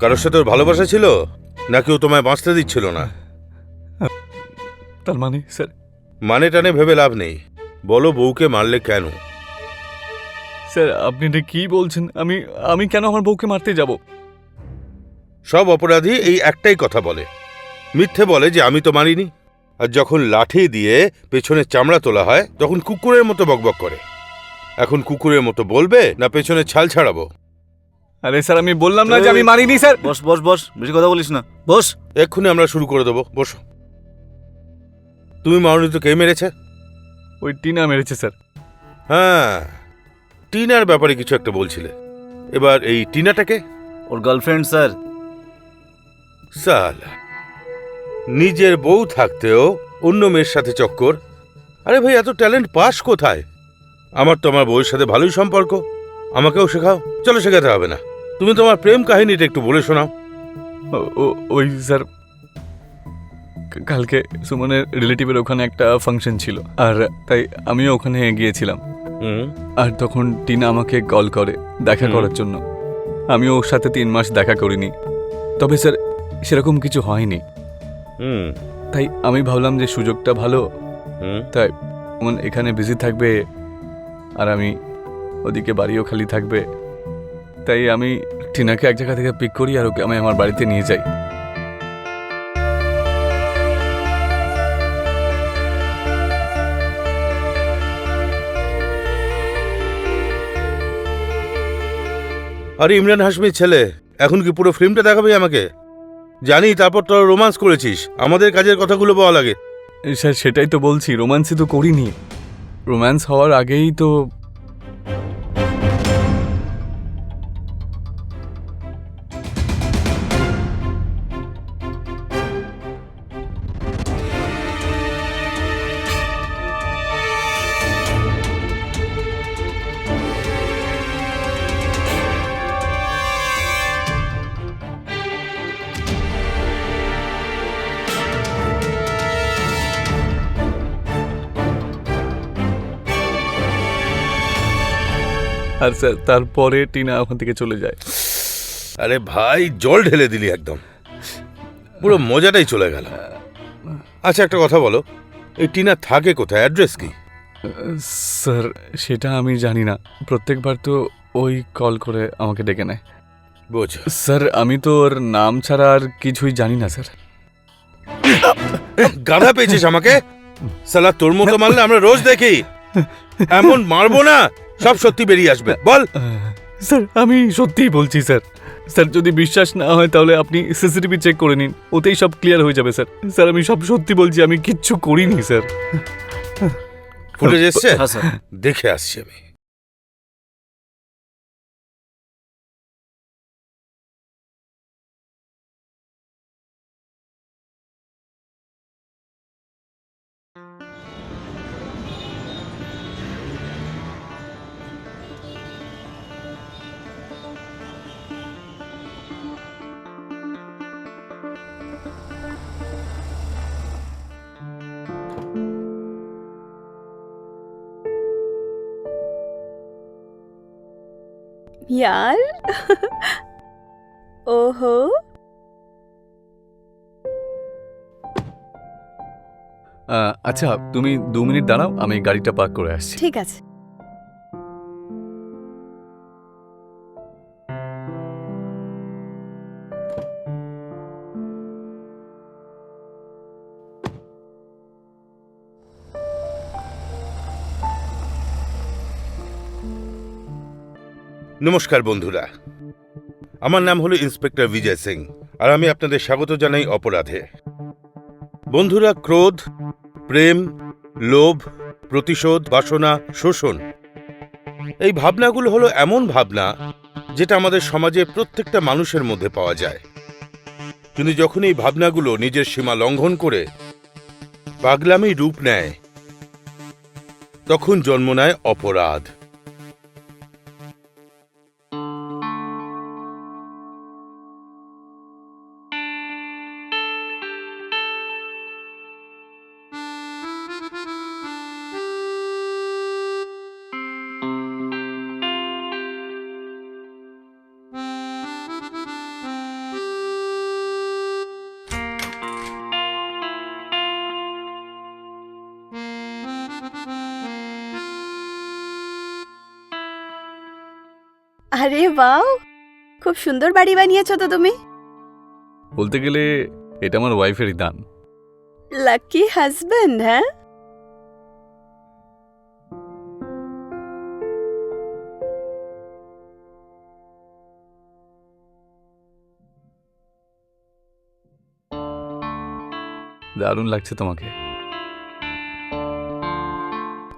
কারোর সাথে ওর ভালোবাসা ছিল? নাকি ও তোমায় বাঁচতে দিচ্ছিল না? তার মানে স্যার। মানে টানে ভেবে লাভ নেই। বলো বউকে মারলে কেন? স্যার আপনি এটা কি বলছেন? আমি আমি কেন আমার বউকে মারতে যাব? সব অপরাধী এই একটাই কথা বলে। মিথ্যে বলে যে আমি তো মারিনি। আর যখন লাঠি দিয়ে পেছনে চামড়া তোলা হয় তখন কুকুরের মতো বকবক করে। এখন কুকুরের মতো বলবে না পেছনে ছাল ছাড়াবো? আরে স্যার আমি বললাম না যে আমি মারিনি স্যার। বস বস বস বেশি কথা বলিস না। বস। এক্ষুনি আমরা শুরু করে দেবো বসো। তুমি মারুনি তো কে মেরেছে? ওই টিনা মেরেছে স্যার। হ্যাঁ টিনার ব্যাপারে কিছু একটা বলছিলে। এবার এই টিনাটাকে ওর গার্লফ্রেন্ড স্যার। সাল নিজের বউ থাকতেও অন্য মেয়ের সাথে চক্কর। আরে ভাই এত ট্যালেন্ট পাস কোথায়? আমার তো আমার বউয়ের সাথে ভালোই সম্পর্ক। আমাকেও শেখাও। চলো শেখাতে হবে না। তুমি তোমার প্রেম কাহিনীটা একটু বলে শোনাও। ওই স্যার কালকে সুমনের রিলেটিভের ওখানে একটা ফাংশন ছিল আর তাই আমিও ওখানে গিয়েছিলাম। আর তখন টিনা আমাকে কল করে দেখা করার জন্য। আমি ওর সাথে তিন মাস দেখা করিনি। তবে স্যার সেরকম কিছু হয়নি। তাই আমি ভাবলাম যে সুযোগটা ভালো। তাই এখানে বিজি থাকবে আর আমি ওদিকে বাড়িও খালি থাকবে। তাই আমি টিনাকে এক জায়গা থেকে পিক করি আর ওকে আমি আমার বাড়িতে নিয়ে যাই। আরে ইমরান হাসমির ছেলে এখন কি পুরো ফিল্মটা দেখাবি আমাকে? জানি তারপর তোরা রোমান্স করেছিস আমাদের কাজের কথাগুলো বলা লাগে স্যার সেটাই তো বলছি রোম্যান্সই তো করিনি। রোম্যান্স হওয়ার আগেই তো আর স্যার তারপরে টিনা ওখান থেকে চলে যায়। আরে ভাই জল ঢেলে দিলি একদম। পুরো মজাটাই চলে গেল। আচ্ছা একটা কথা বলো। এই টিনা থাকে কোথায়? অ্যাড্রেস কি? স্যার সেটা আমি জানি না। প্রত্যেকবার তো ওই কল করে আমাকে ডেকে নেয়। বোঝ। স্যার আমি তো ওর নাম ছাড়া আর কিছুই জানি না স্যার। গাধা পেয়েছিস আমাকে? সালা তোর মতো মারলে আমরা রোজ দেখি। এমন মারবো না। সব সত্যি বেরিয়ে আসবে। বল। স্যার আমি সত্যিই বলছি স্যার। স্যার যদি বিশ্বাস না হয় তাহলে আপনি সিসিটিভি চেক করে নিন। ওতেই সব ক্লিয়ার হয়ে যাবে স্যার। স্যার আমি সব সত্যি বলছি আমি কিচ্ছু করিনি স্যার। ফুটেজ এসছে? হ্যাঁ দেখে আসছি আমি। यार ओहो আহ, আচ্ছা তুমি দু মিনিট দাঁড়াও আমি গাড়িটা পার্ক করে আসছি ঠিক আছে নমস্কার বন্ধুরা। আমার নাম হলো ইন্সপেক্টর বিজয় সিং, আর আমি আপনাদের স্বাগত জানাই অপরাধে। বন্ধুরা, ক্রোধ, প্রেম, লোভ, প্রতিশোধ, বাসনা, শোষণ, এই ভাবনাগুলো হলো এমন ভাবনা যেটা আমাদের সমাজে প্রত্যেকটা মানুষের মধ্যে পাওয়া যায়। কিন্তু যখন এই ভাবনাগুলো নিজের সীমা লঙ্ঘন করে, পাগলামি রূপ নেয়, তখন জন্ম নেয় অপরাধ। আরে বাও খুব সুন্দর বাড়ি বানিয়েছো তো তুমি। বলতে গেলে এটা আমার ওয়াইফেরই দান। লাকি হাজবেন্ড হ্যাঁ? দারুণ লাগছে তোমাকে।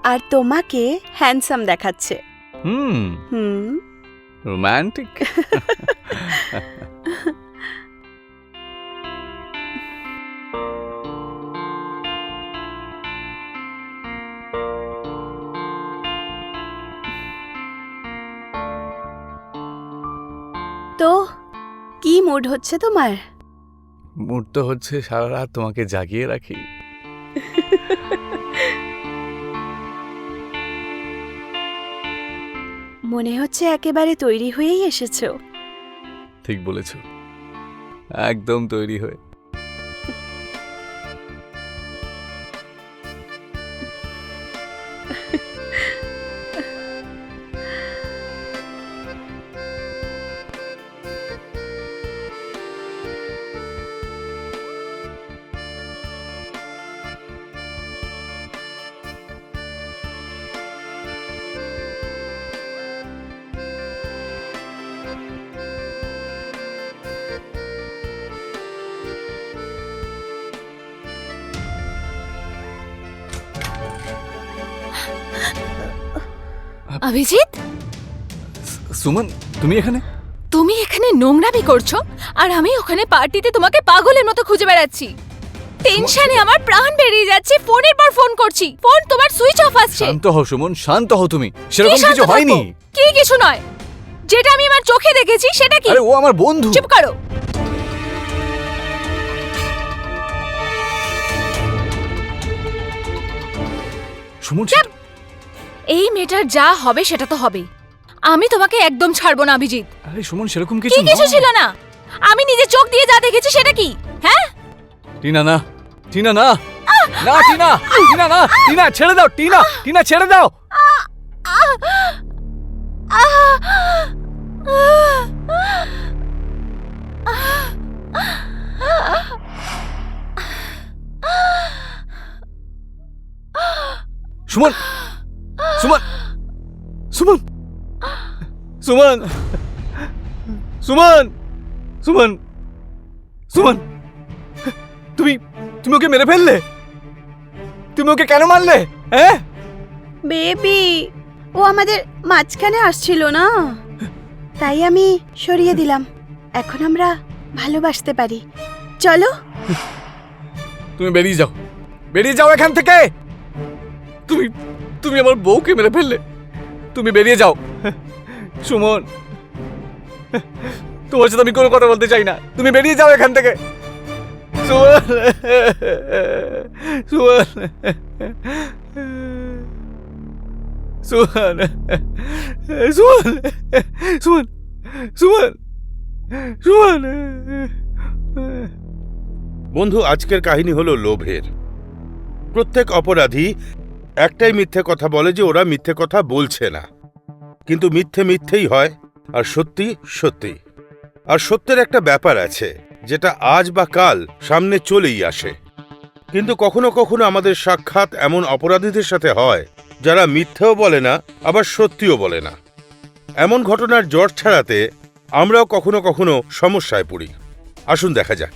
আর তোমাকে হ্যান্ডসাম দেখাচ্ছে। হুম। হুম। রোম্যান্টিক তো কি মুড হচ্ছে তোমার? মুড তো হচ্ছে সারা রাত তোমাকে জাগিয়ে রাখি। মনে হচ্ছে একেবারে তৈরি হয়েই এসেছ। ঠিক বলেছ। একদম তৈরি হয়ে অভিজিৎ? সুমন তুমি এখানে? তুমি এখানে নোংরামি করছ আর আমি ওখানে পার্টিতে তোমাকে পাগলের মতো খুঁজে বেড়াচ্ছি। টেনশনে আমার প্রাণ বেরিয়ে যাচ্ছে ফোনের পর ফোন করছি। ফোন তোমার সুইচ অফ আসছে। শান্ত হও সুমন শান্ত হও তুমি। সেরকম কিছু হয়নি। কি কিছু নয়। যেটা আমি আমার চোখে দেখেছি সেটা কি? আরে ও আমার বন্ধু। চুপ করো। সুমন এই মেয়েটার যা হবে সেটা তো হবে আমি তোমাকে একদম ছাড়বো না অভিজিৎ। আরে সুমন সেরকম কি কিছু কিছু ছিল না? আমি নিজে চোখ দিয়ে যা দেখেছি সেটা কি? হ্যাঁ? টিনা না। টিনা না। না টিনা। টিনা না। টিনা ছেড়ে দাও টিনা। টিনা ছেড়ে দাও। সুমন সুমন! সুমন! সুমন! সুমন! সুমন! তুমি তুমি ওকে মেরে ফেললে? তুমি ওকে কেন মারলে? হ্যাঁ? বেবি ও আমাদের মাঝখানে আসছিল না? তাই আমি সরিয়ে দিলাম। এখন আমরা ভালোবাসতে পারি। চলো। তুমি বেরিয়ে যাও। বেরিয়ে যাও এখান থেকে! তুমি তুমি আমার বউকে মেরে ফেললে। তুমি বেরিয়ে যাও। সুমন, তোমার সাথে আমি কোনো কথা বলতে চাই না। তুমি বেরিয়ে যাও এখান থেকে। সুমন সুমন সুমন সুমন সুমন সুমন সুমন। বন্ধু, আজকের কাহিনী হলো লোভের। প্রত্যেক অপরাধী একটাই মিথ্যে কথা বলে যে ওরা মিথ্যে কথা বলছে না। কিন্তু মিথ্যে মিথ্যেই হয়, আর সত্যি সত্যি। আর সত্যের একটা ব্যাপার আছে, যেটা আজ বা কাল সামনে চলেই আসে। কিন্তু কখনো কখনো আমাদের সাক্ষাৎ এমন অপরাধীদের সাথে হয়, যারা মিথ্যেও বলে না, আবার সত্যিও বলে না। এমন ঘটনার জ্বর ছাড়াতে আমরাও কখনো কখনো সমস্যায় পড়ি। আসুন দেখা যাক।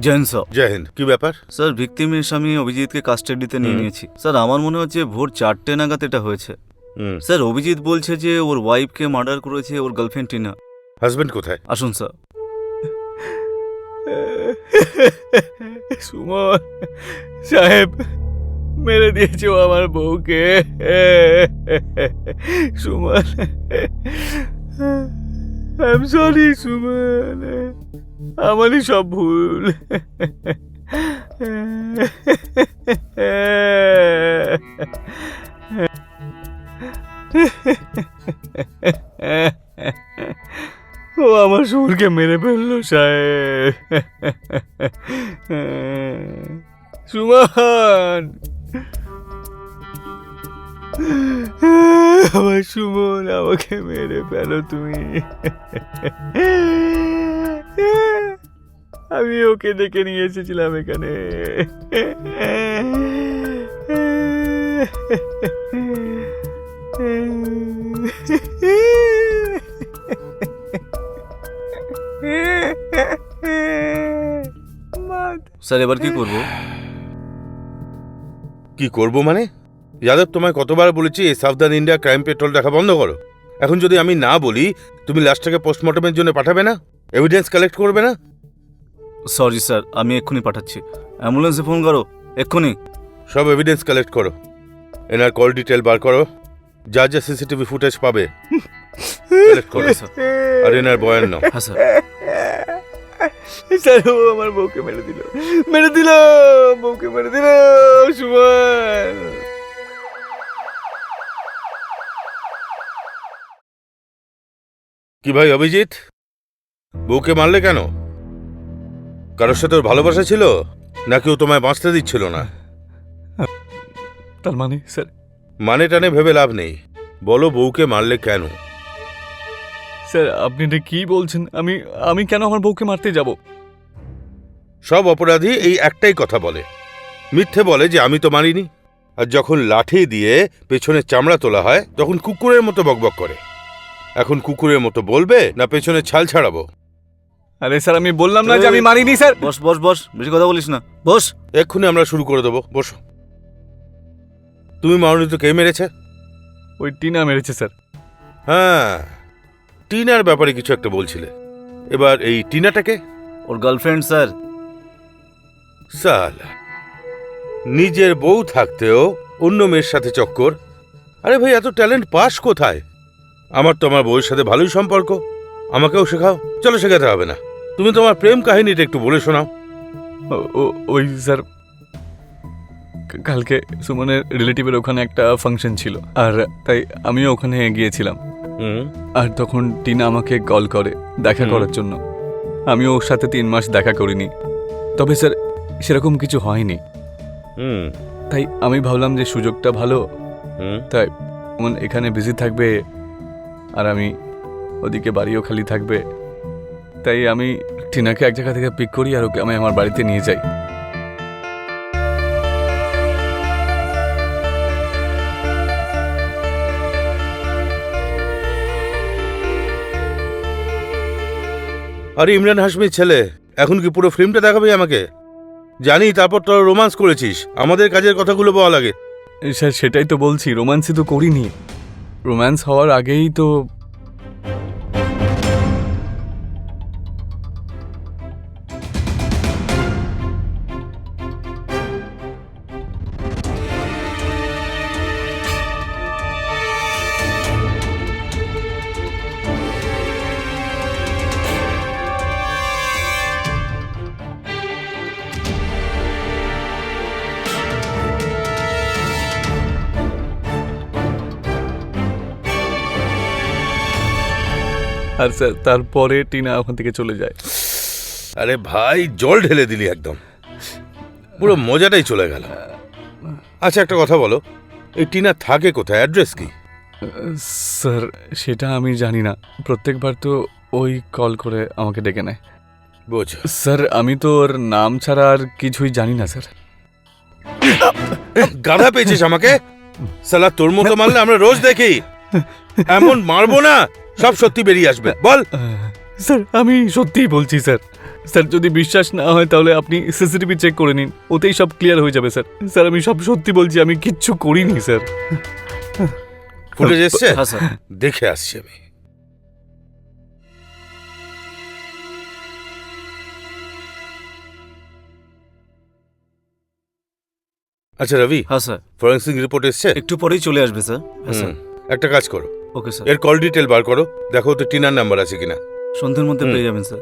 জৈন স্যার। জয় হিন্দ। কি ব্যাপার? স্যার ভিক্টিমের স্বামী অভিজিৎকে কাস্টাডিতে নিয়ে নিয়েছি। স্যার আমার মনে হচ্ছে ভোর চারটে নাগাদ এটা হয়েছে। হুম। স্যার অভিজিৎ বলছে যে ওর ওয়াইফকে মার্ডার করেছে ওর গার্লফ্রেন্ড টিনা। হাজবেন্ড কোথায়? আসুন স্যার। সুমন সাহেব মেরে দিয়েছে ও আমার বউকে। Suman. I am sorry Suman আমারই সব ভুল। ও আমার সুরকে মেরে ফেলল সাহেব। সুমন। আমার সুমন আমাকে মেরে ফেলো তুমি। আমি ওকে ডেকে নিয়ে এসেছিলাম এখানে। স্যার এবার কি করব? কি করব মানে? যাদব তোমায় কতবার বলেছি এই সাবধান ইন্ডিয়া ক্রাইম পেট্রোল দেখা বন্ধ করো। এখন যদি আমি না বলি তুমি লাশটাকে পোস্টমর্টমের জন্য পাঠাবে না? এভিডেন্স কালেক্ট করবে না? সরি স্যার আমি এক্ষুনি পাঠাচ্ছি। অ্যাম্বুলেন্সে ফোন করো এক্ষুনি। সব এভিডেন্স কালেক্ট করো। এনার কল ডিটেল বার করো। যা যা সিসিটিভি ফুটেজ পাবে কালেক্ট করো। স্যার আর এনার বয়ান নাও। হ্যাঁ স্যার স্যার ও আমার বউকে মেরে দিল। মেরে দিল বউকে মেরে দিল সুমন। কি ভাই অভিজিৎ? বউকে মারলে কেন? কারোর সাথে ওর ভালোবাসা ছিল? নাকি ও তোমায় বাঁচতে দিচ্ছিল না? তার মানে স্যার? মানে টানে ভেবে লাভ নেই। বলো বউকে মারলে কেন? স্যার আপনি এটা কি বলছেন? আমি আমি কেন আমার বউকে মারতে যাব? সব অপরাধী এই একটাই কথা বলে। মিথ্যে বলে যে আমি তো মারিনি। আর যখন লাঠি দিয়ে পেছনে চামড়া তোলা হয় তখন কুকুরের মতো বকবক করে। এখন কুকুরের মতো বলবে না পেছনে ছাল ছাড়াবো? আরে স্যার আমি বললাম না যে আমি মারিনি স্যার। বস বস বস বেশি কথা বলিস না। বস। এক্ষুনি আমরা শুরু করে দেবো বসো। তুমি মারুনি তো কে মেরেছে? ওই টিনা মেরেছে স্যার। হ্যাঁ টিনার ব্যাপারে কিছু একটা বলছিলে। এবার এই টিনাটাকে? ওর গার্লফ্রেন্ড স্যার। সাল নিজের বউ থাকতেও অন্য মেয়ের সাথে চক্কর। আরে ভাই এত ট্যালেন্ট পাস কোথায়? আমার তো আমার বউয়ের সাথে ভালোই সম্পর্ক। আমাকেও শেখাও। চলো শেখাতে হবে না। তুমি তোমার প্রেম কাহিনীটা একটু বলে শোনাও। ওই স্যার কালকে সুমনের রিলেটিভের ওখানে একটা ফাংশন ছিল আর তাই আমিও ওখানে গিয়েছিলাম। আর তখন টিনা আমাকে কল করে দেখা করার জন্য। আমি ওর সাথে তিন মাস দেখা করিনি। তবে স্যার সেরকম কিছু হয়নি। তাই আমি ভাবলাম যে সুযোগটা ভালো। তাই এখানে বিজি থাকবে। আর আমি ওদিকে বাড়িও খালি থাকবে। তাই আমি টিনাকে এক জায়গা থেকে পিক করি আর ওকে আমি আমার বাড়িতে নিয়ে যাই। আরে ইমরান হাসমির ছেলে এখন কি পুরো ফিল্মটা দেখাবি আমাকে? জানি তারপর তোরা রোমান্স করেছিস আমাদের কাজের কথাগুলো বলা লাগে। স্যার সেটাই তো বলছি রোম্যান্সই তো করিনি। রোম্যান্স হওয়ার আগেই তো আর স্যার তারপরে টিনা ওখান থেকে চলে যায়। আরে ভাই জল ঢেলে দিলি একদম। পুরো মজাটাই চলে গেল। আচ্ছা একটা কথা বলো। এই টিনা থাকে কোথায়? অ্যাড্রেস কি? স্যার সেটা আমি জানি না। প্রত্যেকবার তো ওই কল করে আমাকে ডেকে নেয়। বোঝ। স্যার আমি তো ওর নাম ছাড়া আর কিছুই জানি না স্যার। গাধা পেয়েছিস আমাকে? সালা তোর মতো মারলে আমরা রোজ দেখি। এমন মারবো না। সব সত্যি বেরিয়ে আসবে। বল। স্যার আমি সত্যিই বলছি স্যার। স্যার যদি বিশ্বাস না হয় তাহলে আপনি সিসিটিভি চেক করে নিন। ওতেই সব ক্লিয়ার হয়ে যাবে স্যার। স্যার আমি সব সত্যি বলছি আমি কিচ্ছু করিনি স্যার। ফুটেজ এসছে? হ্যাঁ স্যার। দেখে আসছি আমি। আচ্ছা রবি হ্যাঁ স্যার। ফরেন্সিক রিপোর্ট এসছে? একটু পরেই চলে আসবে স্যার। হ্যাঁ স্যার। একটা কাজ করো। ওকে স্যার এর কল ডিটেল বার করো। দেখো তো টিনার নাম্বার আছে কিনা। সন্ধ্যের মধ্যে। পেয়ে যাবেন স্যার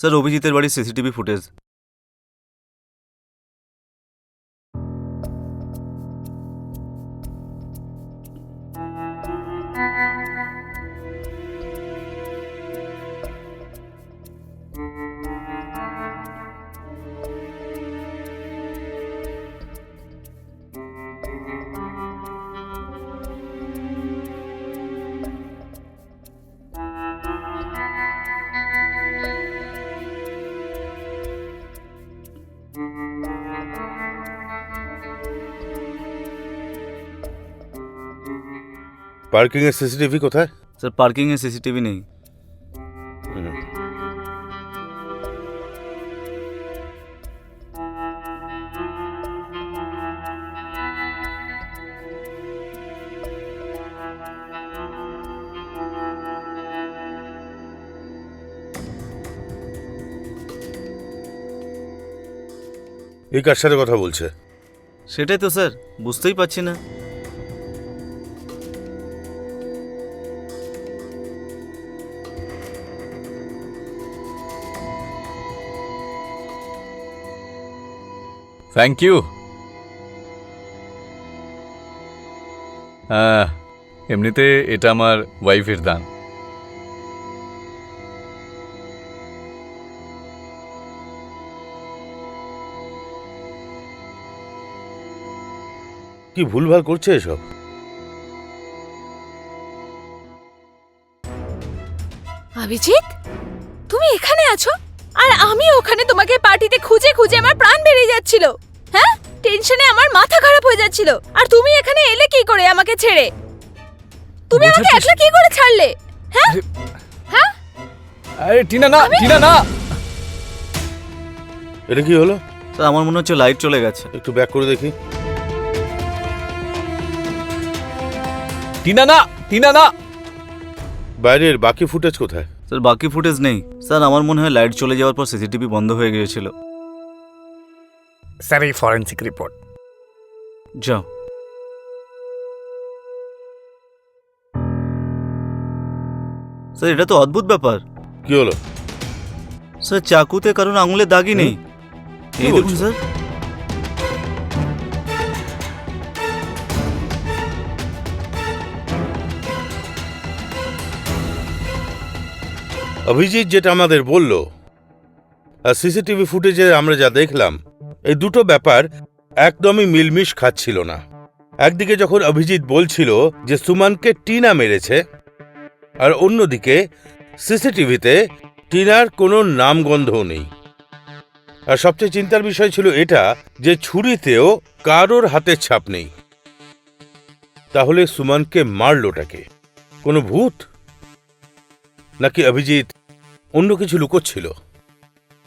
স্যার অভিজিতের বাড়ির সিসিটিভি ফুটেজ পার্কিং এর সিসিটিভি কোথায়? স্যার পার্কিংয়ে সিসিটিভি নেই। এই কার সাথে কথা বলছে? সেটাই তো স্যার বুঝতেই পারছি না। থ্যাংক ইউ এমনিতে এটা আমার ওয়াইফের দান। কি ভুলভাল করছে এসব? অভিজিৎ তুমি এখানে আছো? আর আমি ওখানে তোমাকে পার্টিতে খুঁজে খুঁজে আমার প্রাণ বেরিয়ে যাচ্ছিল। হ্যাঁ? টেনশনে আমার মাথা খারাপ হয়ে যাচ্ছিল। আর তুমি এখানে এলে কি করে আমাকে ছেড়ে? তুমি আমাকে একলা কি করে ছাড়লে? হ্যাঁ? হ্যাঁ? আরে টিনা না টিনা না! এটা কি হলো? স্যার আমার মনে হচ্ছে লাইট চলে গেছে। একটু ব্যাক করে দেখি। টিনা না টিনা না! বাইরের বাকি ফুটেজ কোথায়? স্যার বাকি ফুটেজ নেই। স্যার আমার মনে হয় লাইট চলে যাওয়ার পর সিসিটিভি বন্ধ হয়ে গিয়েছিল। স্যার এই ফরেন্সিক রিপোর্ট। যাও স্যার এটা তো অদ্ভুত ব্যাপার। কি হলো? স্যার চাকুতে কারণ আঙুলে দাগই নেই। এই দেখুন স্যার। অভিজিৎ যেটা আমাদের বলল, আর সিসিটিভি ফুটেজে আমরা যা দেখলাম, এই দুটো ব্যাপার একদমই মিলমিশ খাচ্ছিল না। একদিকে যখন অভিজিৎ বলছিল যে সুমানকে টিনা মেরেছে, আর অন্যদিকে সিসিটিভিতে টিনার কোনো নামগন্ধও নেই। আর সবচেয়ে চিন্তার বিষয় ছিল এটা যে ছুরিতেও কারোর হাতের ছাপ নেই। তাহলে সুমানকে মারলোটাকে? কোনো ভূত? নাকি অভিজিৎ? অন্য কিছু লুকোচ্ছিল।